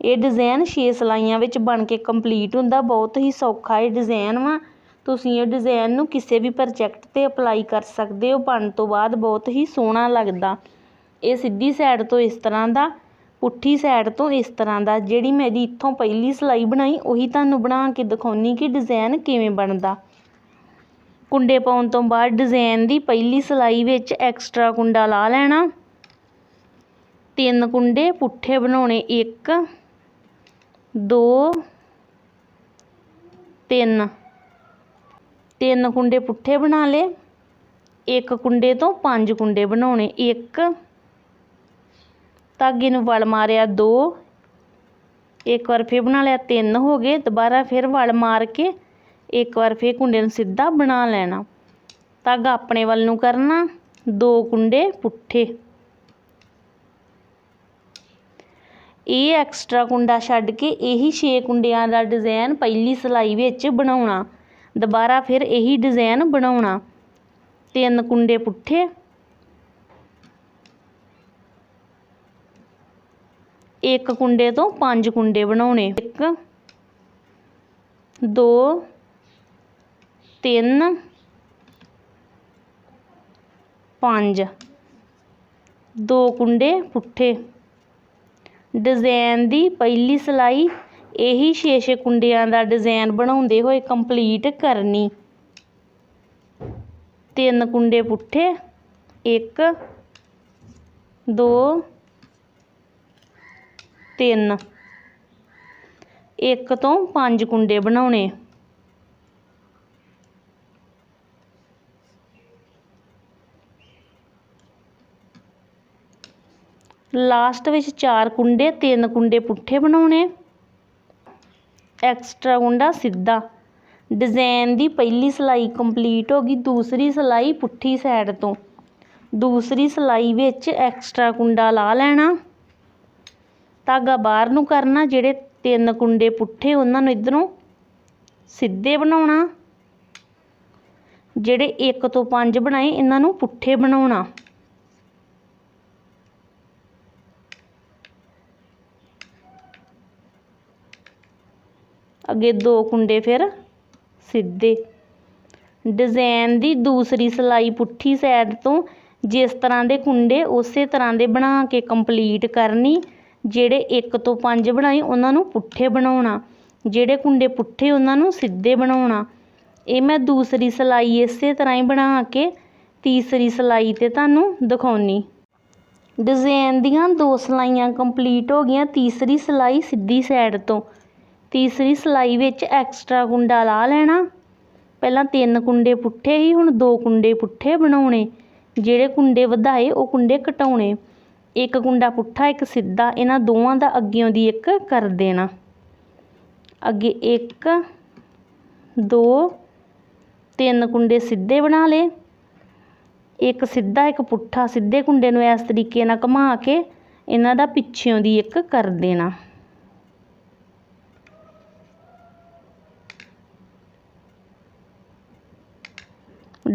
ਇਹ ਡਿਜ਼ਾਈਨ 6 ਸਲਾਈਆਂ ਵਿੱਚ ਬਣ ਕੇ ਕੰਪਲੀਟ ਹੁੰਦਾ, ਬਹੁਤ ਹੀ ਸੌਖਾ ਇਹ ਡਿਜ਼ਾਈਨ ਵਾ। ਤੁਸੀਂ ਇਹ ਡਿਜ਼ਾਈਨ ਨੂੰ ਕਿਸੇ ਵੀ ਪ੍ਰੋਜੈਕਟ ਤੇ ਅਪਲਾਈ ਕਰ ਸਕਦੇ ਹੋ, ਬਣਨ ਤੋਂ ਬਾਅਦ ਬਹੁਤ ਹੀ ਸੋਹਣਾ ਲੱਗਦਾ। ਇਹ ਸਿੱਧੀ ਸਾਈਡ ਤੋਂ ਇਸ ਤਰ੍ਹਾਂ ਦਾ, ਪੁੱਠੀ ਸਾਈਡ ਤੋਂ ਇਸ ਤਰ੍ਹਾਂ ਦਾ, ਜਿਹੜੀ ਮੈਂ ਇਹਦੀ ਇੱਥੋਂ ਪਹਿਲੀ ਸਲਾਈ ਬਣਾਈ, ਉਹੀ ਤੁਹਾਨੂੰ ਬਣਾ ਕੇ ਦਿਖਾਉਣੀ ਕਿ ਡਿਜ਼ਾਈਨ ਕਿਵੇਂ ਬਣਦਾ। ਕੁੰਡੇ ਪਾਉਣ ਤੋਂ ਬਾਅਦ ਡਿਜ਼ਾਈਨ ਦੀ ਪਹਿਲੀ ਸਲਾਈ ਵਿੱਚ ਐਕਸਟਰਾ ਕੁੰਡਾ ਲਾ ਲੈਣਾ। ਤਿੰਨ ਕੁੰਡੇ ਪੁੱਠੇ ਬਣਾਉਣੇ, ਇੱਕ ਦੋ, ਤਿੰਨ। ਤਿੰਨ ਕੁੰਡੇ ਪੁੱਠੇ ਬਣਾ ਲਏ। ਇੱਕ ਕੁੰਡੇ ਤੋਂ ਪੰਜ ਕੁੰਡੇ ਬਣਾਉਣੇ। ਇੱਕ, ਧਾਗੇ ਨੂੰ ਵਲ ਮਾਰਿਆ ਦੋ। ਇੱਕ ਵਾਰ ਫੇਰ ਬਣਾ ਲਿਆ, ਤਿੰਨ ਹੋ ਗਏ। ਦੁਬਾਰਾ ਫਿਰ ਵਲ ਮਾਰ ਕੇ ਇੱਕ ਵਾਰ ਫੇਰ ਕੁੰਡੇ ਨੂੰ ਸਿੱਧਾ ਬਣਾ ਲੈਣਾ। ਧਾਗਾ ਆਪਣੇ ਵੱਲ ਨੂੰ ਕਰਨਾ। ਦੋ ਕੁੰਡੇ ਪੁੱਠੇ। ਇਹ ਐਕਸਟਰਾ ਕੁੰਡਾ ਛੱਡ ਕੇ ਇਹੀ 6 ਕੁੰਡਿਆਂ ਦਾ ਡਿਜ਼ਾਈਨ ਪਹਿਲੀ ਸਲਾਈ ਵਿੱਚ ਬਣਾਉਣਾ। ਦੁਬਾਰਾ ਫਿਰ ਇਹੀ ਡਿਜ਼ਾਈਨ ਬਣਾਉਣਾ। ਤਿੰਨ ਕੁੰਡੇ ਪੁੱਠੇ। ਇੱਕ ਕੁੰਡੇ ਤੋਂ ਪੰਜ ਕੁੰਡੇ ਬਣਾਉਣੇ। ਇੱਕ, ਦੋ, ਤਿੰਨ, ਪੰਜ। ਦੋ ਕੁੰਡੇ ਪੁੱਠੇ। ਡਿਜ਼ਾਈਨ ਦੀ ਪਹਿਲੀ ਸਲਾਈ, ਇਹੀ 6-6 ਕੁੰਡਿਆਂ ਦਾ ਡਿਜ਼ਾਈਨ ਬਣਾਉਂਦੇ ਹੋਏ ਕੰਪਲੀਟ ਕਰਨੀ। ਤਿੰਨ ਕੁੰਡੇ ਪੁੱਠੇ, ਇੱਕ, ਦੋ, ਤਿੰਨ। ਇੱਕ ਤੋਂ ਪੰਜ ਕੁੰਡੇ ਬਣਾਉਣੇ। ਲਾਸਟ ਵਿੱਚ ਚਾਰ ਕੁੰਡੇ, ਤਿੰਨ ਕੁੰਡੇ ਪੁੱਠੇ ਬਣਾਉਣੇ। ਐਕਸਟਰਾ ਕੁੰਡਾ ਸਿੱਧਾ। ਡਿਜ਼ਾਈਨ ਦੀ ਪਹਿਲੀ ਸਲਾਈ ਕੰਪਲੀਟ ਹੋ ਗਈ, ਦੂਸਰੀ ਸਲਾਈ ਪੁੱਠੀ ਸਾਈਡ ਤੋਂ। ਦੂਸਰੀ ਸਲਾਈ ਵਿੱਚ ਐਕਸਟਰਾ ਕੁੰਡਾ ਲਾ ਲੈਣਾ। ਧਾਗਾ ਬਾਹਰ ਨੂੰ ਕਰਨਾ, ਜਿਹੜੇ ਤਿੰਨ ਕੁੰਡੇ ਪੁੱਠੇ, ਉਹਨਾਂ ਨੂੰ ਇਧਰੋਂ ਸਿੱਧੇ ਬਣਾਉਣਾ। ਜਿਹੜੇ ਇੱਕ ਤੋਂ ਪੰਜ ਬਣਾਏ, ਇਹਨਾਂ ਨੂੰ ਪੁੱਠੇ ਬਣਾਉਣਾ। ਅੱਗੇ ਦੋ ਕੁੰਡੇ ਫਿਰ ਸਿੱਧੇ। ਡਿਜ਼ਾਈਨ ਦੀ ਦੂਸਰੀ ਸਲਾਈ ਪੁੱਠੀ ਸਾਈਡ ਤੋਂ ਜਿਸ ਤਰ੍ਹਾਂ ਦੇ ਕੁੰਡੇ ਉਸੇ ਤਰ੍ਹਾਂ ਦੇ ਬਣਾ ਕੇ ਕੰਪਲੀਟ ਕਰਨੀ, ਜਿਹੜੇ ਇੱਕ ਤੋਂ ਪੰਜ ਬਣਾਏ ਉਹਨਾਂ ਨੂੰ ਪੁੱਠੇ ਬਣਾਉਣਾ, ਜਿਹੜੇ ਕੁੰਡੇ ਪੁੱਠੇ ਉਹਨਾਂ ਨੂੰ ਸਿੱਧੇ ਬਣਾਉਣਾ। ਇਹ ਮੈਂ ਦੂਸਰੀ ਸਲਾਈ ਇਸੇ ਤਰ੍ਹਾਂ ਹੀ ਬਣਾ ਕੇ ਤੀਸਰੀ ਸਲਾਈ ਤੇ ਤੁਹਾਨੂੰ ਦਿਖਾਉਣੀ। ਡਿਜ਼ਾਈਨ ਦੀਆਂ ਦੋ ਸਲਾਈਆਂ ਕੰਪਲੀਟ ਹੋ ਗਈਆਂ ਤੀਸਰੀ ਸਲਾਈ ਸਿੱਧੀ ਸਾਈਡ ਤੋਂ। ਤੀਸਰੀ ਸਲਾਈ ਵਿੱਚ ਐਕਸਟਰਾ ਕੁੰਡਾ ਲਾ ਲੈਣਾ। ਪਹਿਲਾਂ ਤਿੰਨ ਕੁੰਡੇ ਪੁੱਠੇ ਹੀ, ਹੁਣ ਦੋ ਕੁੰਡੇ ਪੁੱਠੇ ਬਣਾਉਣੇ। ਜਿਹੜੇ ਕੁੰਡੇ ਵਧਾਏ, ਉਹ ਕੁੰਡੇ ਘਟਾਉਣੇ। ਇੱਕ ਕੁੰਡਾ ਪੁੱਠਾ, ਇੱਕ ਸਿੱਧਾ। ਇਹਨਾਂ ਦੋਵਾਂ ਦਾ ਅੱਗਿਓਂ ਦੀ ਇੱਕ ਕਰ ਦੇਣਾ। ਅੱਗੇ ਇੱਕ, ਦੋ, ਤਿੰਨ ਕੁੰਡੇ ਸਿੱਧੇ ਬਣਾ ਲਏ। ਇੱਕ ਸਿੱਧਾ, ਇੱਕ ਪੁੱਠਾ। ਸਿੱਧੇ ਕੁੰਡੇ ਨੂੰ ਇਸ ਤਰੀਕੇ ਨਾਲ ਘੁਮਾ ਕੇ ਇਹਨਾਂ ਦਾ ਪਿੱਛਿਓਂ ਦੀ ਇੱਕ ਕਰ ਦੇਣਾ।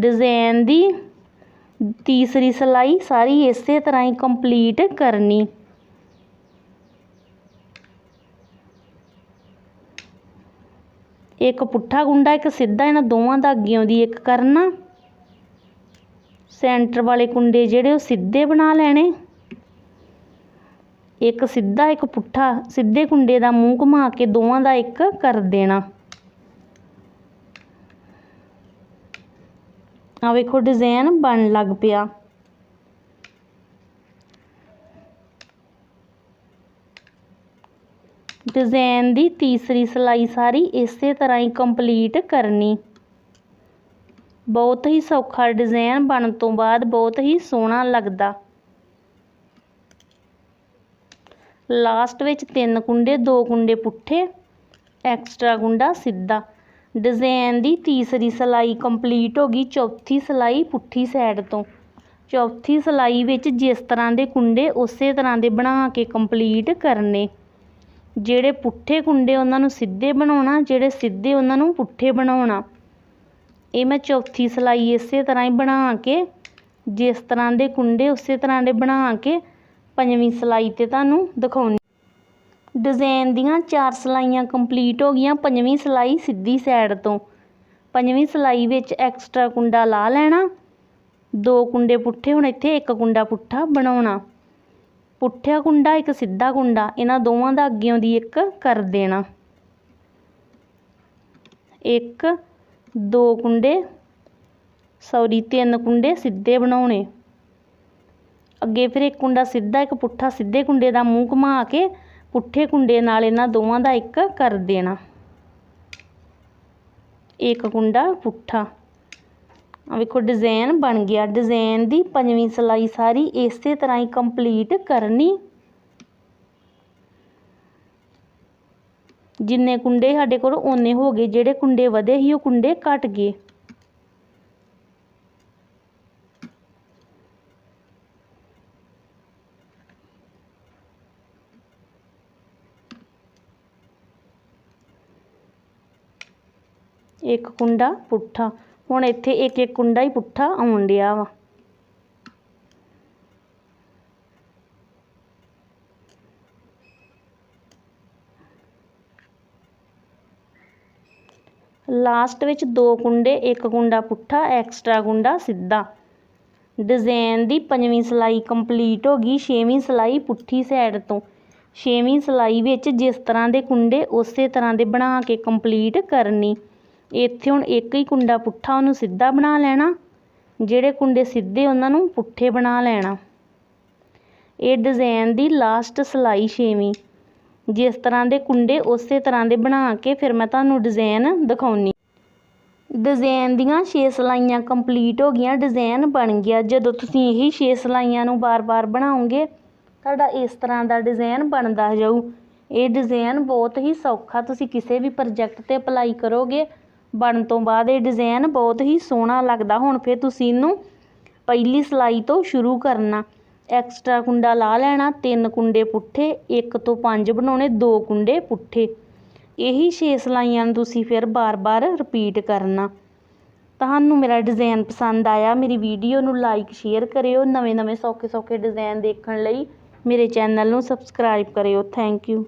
ਡਿਜ਼ਾਈਨ ਦੀ ਤੀਸਰੀ ਸਲਾਈ ਸਾਰੀ ਇਸੇ ਤਰ੍ਹਾਂ ਹੀ ਕੰਪਲੀਟ ਕਰਨੀ। ਇੱਕ ਪੁੱਠਾ ਗੁੰਡਾ, ਇੱਕ ਸਿੱਧਾ, ਇਹਨਾਂ ਦੋਵਾਂ ਦਾ ਅੱਗਿਓਂ ਦੀ ਇੱਕ ਕਰਨਾ। ਸੈਂਟਰ ਵਾਲੇ ਕੁੰਡੇ ਜਿਹੜੇ ਉਹ ਸਿੱਧੇ ਬਣਾ ਲੈਣੇ। ਇੱਕ ਸਿੱਧਾ, ਇੱਕ ਪੁੱਠਾ, ਸਿੱਧੇ ਕੁੰਡੇ ਦਾ ਮੂੰਹ ਘੁਮਾ ਕੇ ਦੋਵਾਂ ਦਾ ਇੱਕ ਕਰ ਦੇਣਾ। ਆ ਵੇਖੋ ਡਿਜ਼ਾਈਨ ਬਣ ਲੱਗ ਪਿਆ। ਡਿਜ਼ਾਈਨ ਦੀ ਤੀਸਰੀ ਸਲਾਈ ਸਾਰੀ ਇਸੇ ਤਰ੍ਹਾਂ ਹੀ ਕੰਪਲੀਟ ਕਰਨੀ। ਬਹੁਤ ਹੀ ਸੌਖਾ ਡਿਜ਼ਾਈਨ ਬਣਨ ਤੋਂ ਬਾਅਦ ਬਹੁਤ ਹੀ ਸੋਹਣਾ ਲੱਗਦਾ। ਲਾਸਟ ਵਿੱਚ ਤਿੰਨ ਕੁੰਡੇ, ਦੋ ਕੁੰਡੇ ਪੁੱਠੇ ਐਕਸਟਰਾ ਗੁੰਡਾ ਸਿੱਧਾ। ਡਿਜ਼ਾਈਨ ਦੀ ਤੀਸਰੀ ਸਿਲਾਈ ਕੰਪਲੀਟ ਹੋ ਗਈ ਚੌਥੀ ਸਿਲਾਈ ਪੁੱਠੀ ਸਾਈਡ ਤੋਂ। ਚੌਥੀ ਸਿਲਾਈ ਵਿੱਚ ਜਿਸ ਤਰ੍ਹਾਂ ਦੇ ਕੁੰਡੇ, ਉਸੇ ਤਰ੍ਹਾਂ ਦੇ ਬਣਾ ਕੇ ਕੰਪਲੀਟ ਕਰਨੇ। ਜਿਹੜੇ ਪੁੱਠੇ ਕੁੰਡੇ ਉਹਨਾਂ ਨੂੰ ਸਿੱਧੇ ਬਣਾਉਣਾ, ਜਿਹੜੇ ਸਿੱਧੇ ਉਹਨਾਂ ਨੂੰ ਪੁੱਠੇ ਬਣਾਉਣਾ। ਇਹ ਮੈਂ ਚੌਥੀ ਸਿਲਾਈ ਇਸੇ ਤਰ੍ਹਾਂ ਹੀ ਬਣਾ ਕੇ, ਜਿਸ ਤਰ੍ਹਾਂ ਦੇ ਕੁੰਡੇ, ਉਸੇ ਤਰ੍ਹਾਂ ਦੇ ਬਣਾ ਕੇ ਪੰਜਵੀਂ ਸਿਲਾਈ 'ਤੇ ਤੁਹਾਨੂੰ ਦਿਖਾਉਣੀ ਡਿਜ਼ਾਈਨ ਦੀਆਂ ਚਾਰ ਸਿਲਾਈਆਂ ਕੰਪਲੀਟ ਹੋ ਗਈਆਂ, ਪੰਜਵੀਂ ਸਿਲਾਈ ਸਿੱਧੀ ਸਾਈਡ ਤੋਂ। ਪੰਜਵੀਂ ਸਿਲਾਈ ਵਿੱਚ ਐਕਸਟਰਾ ਕੁੰਡਾ ਲਾ ਲੈਣਾ। ਦੋ ਕੁੰਡੇ ਪੁੱਠੇ, ਹੁਣ ਇੱਥੇ ਇੱਕ ਕੁੰਡਾ ਪੁੱਠਾ ਬਣਾਉਣਾ। ਪੁੱਠਾ ਕੁੰਡਾ, ਇੱਕ ਸਿੱਧਾ ਕੁੰਡਾ, ਇਹਨਾਂ ਦੋਵਾਂ ਦਾ ਅੱਗਿਓਂ ਦੀ ਇੱਕ ਕਰ ਦੇਣਾ। ਇੱਕ, ਦੋ ਕੁੰਡੇ ਸੌਰੀ ਤਿੰਨ ਕੁੰਡੇ ਸਿੱਧੇ ਬਣਾਉਣੇ। ਅੱਗੇ ਫਿਰ ਇੱਕ ਕੁੰਡਾ ਸਿੱਧਾ, ਇੱਕ ਪੁੱਠਾ ਸਿੱਧੇ ਕੁੰਡੇ ਦਾ ਮੂੰਹ ਘੁਮਾ ਕੇ ਪੁੱਠੇ ਕੁੰਡੇ ਨਾਲ ਇਹਨਾਂ ਦੋਵਾਂ ਦਾ ਇੱਕ ਕਰ ਦੇਣਾ। ਇੱਕ ਕੁੰਡਾ ਪੁੱਠਾ। ਆ ਵੇਖੋ ਡਿਜ਼ਾਈਨ ਬਣ ਗਿਆ। ਡਿਜ਼ਾਈਨ ਦੀ ਪੰਜਵੀਂ ਸਿਲਾਈ ਸਾਰੀ ਇਸੇ ਤਰ੍ਹਾਂ ਹੀ ਕੰਪਲੀਟ ਕਰਨੀ। ਜਿੰਨੇ ਕੁੰਡੇ ਸਾਡੇ ਕੋਲ ਓਨੇ ਹੋ ਗਏ। ਜਿਹੜੇ ਕੁੰਡੇ ਵਧੇ ਸੀ, ਉਹ ਕੁੰਡੇ ਘਟ ਗਏ। ਇੱਕ ਕੁੰਡਾ ਪੁੱਠਾ। ਹੁਣ ਇੱਥੇ ਇੱਕ ਇੱਕ ਕੁੰਡਾ ਹੀ ਪੁੱਠਾ ਆਉਣ ਡਿਆ ਵਾ। ਲਾਸਟ ਵਿੱਚ ਦੋ ਕੁੰਡੇ, ਇੱਕ ਕੁੰਡਾ ਪੁੱਠਾ, ਐਕਸਟਰਾ ਕੁੰਡਾ ਸਿੱਧਾ। ਡਿਜ਼ਾਈਨ ਦੀ ਪੰਜਵੀਂ ਸਿਲਾਈ ਕੰਪਲੀਟ ਹੋ ਗਈ, ਛੇਵੀਂ ਸਿਲਾਈ ਪੁੱਠੀ ਸਾਈਡ ਤੋਂ। ਛੇਵੀਂ ਸਿਲਾਈ ਵਿੱਚ ਜਿਸ ਤਰ੍ਹਾਂ ਦੇ ਕੁੰਡੇ, ਉਸੇ ਤਰ੍ਹਾਂ ਦੇ ਬਣਾ ਕੇ ਕੰਪਲੀਟ ਕਰਨੀ। ਇੱਥੇ ਹੁਣ ਇੱਕ ਹੀ ਕੁੰਡਾ ਪੁੱਠਾ ਉਹਨੂੰ ਸਿੱਧਾ ਬਣਾ ਲੈਣਾ, ਜਿਹੜੇ ਕੁੰਡੇ ਸਿੱਧੇ ਉਹਨਾਂ ਨੂੰ ਪੁੱਠੇ ਬਣਾ ਲੈਣਾ। ਇਹ ਡਿਜ਼ਾਈਨ ਦੀ ਲਾਸਟ ਸਿਲਾਈ ਛੇਵੀਂ। ਜਿਸ ਤਰ੍ਹਾਂ ਦੇ ਕੁੰਡੇ ਉਸੇ ਤਰ੍ਹਾਂ ਦੇ ਬਣਾ ਕੇ ਫਿਰ ਮੈਂ ਤੁਹਾਨੂੰ ਡਿਜ਼ਾਈਨ ਦਿਖਾਉਣੀ। ਡਿਜ਼ਾਈਨ ਦੀਆਂ 6 ਸਿਲਾਈਆਂ ਕੰਪਲੀਟ ਹੋ ਗਈਆਂ ਡਿਜ਼ਾਈਨ ਬਣ ਗਿਆ। ਜਦੋਂ ਤੁਸੀਂ ਇਹੀ 6 ਸਿਲਾਈਆਂ ਨੂੰ ਬਾਰ-ਬਾਰ ਬਣਾਓਗੇ, ਤੁਹਾਡਾ ਇਸ ਤਰ੍ਹਾਂ ਦਾ ਡਿਜ਼ਾਈਨ ਬਣਦਾ ਜਾਊ। ਇਹ ਡਿਜ਼ਾਈਨ ਬਹੁਤ ਹੀ ਸੌਖਾ, ਤੁਸੀਂ ਕਿਸੇ ਵੀ ਪ੍ਰੋਜੈਕਟ ਤੇ ਅਪਲਾਈ ਕਰੋਗੇ ਬਣਨ ਤੋਂ ਬਾਅਦ ਇਹ ਡਿਜ਼ਾਈਨ ਬਹੁਤ ਹੀ ਸੋਹਣਾ ਲੱਗਦਾ। ਹੁਣ ਫਿਰ ਤੁਸੀਂ ਇਹਨੂੰ ਪਹਿਲੀ ਸਿਲਾਈ ਤੋਂ ਸ਼ੁਰੂ ਕਰਨਾ। ਐਕਸਟਰਾ ਕੁੰਡਾ ਲਾ ਲੈਣਾ, ਤਿੰਨ ਕੁੰਡੇ ਪੁੱਠੇ, ਇੱਕ ਤੋਂ ਪੰਜ ਬਣਾਉਣੇ, ਦੋ ਕੁੰਡੇ ਪੁੱਠੇ। ਇਹੀ 6 ਸਿਲਾਈਆਂ ਨੂੰ ਤੁਸੀਂ ਫਿਰ ਬਾਰ-ਬਾਰ ਰਿਪੀਟ ਕਰਨਾ। ਤੁਹਾਨੂੰ ਮੇਰਾ ਡਿਜ਼ਾਈਨ ਪਸੰਦ ਆਇਆ, ਮੇਰੀ ਵੀਡੀਓ ਨੂੰ ਲਾਈਕ ਸ਼ੇਅਰ ਕਰਿਓ। ਨਵੇਂ-ਨਵੇਂ ਸੌਖੇ-ਸੌਖੇ ਡਿਜ਼ਾਈਨ ਦੇਖਣ ਲਈ ਮੇਰੇ ਚੈਨਲ ਨੂੰ ਸਬਸਕ੍ਰਾਈਬ ਕਰਿਓ। Thank you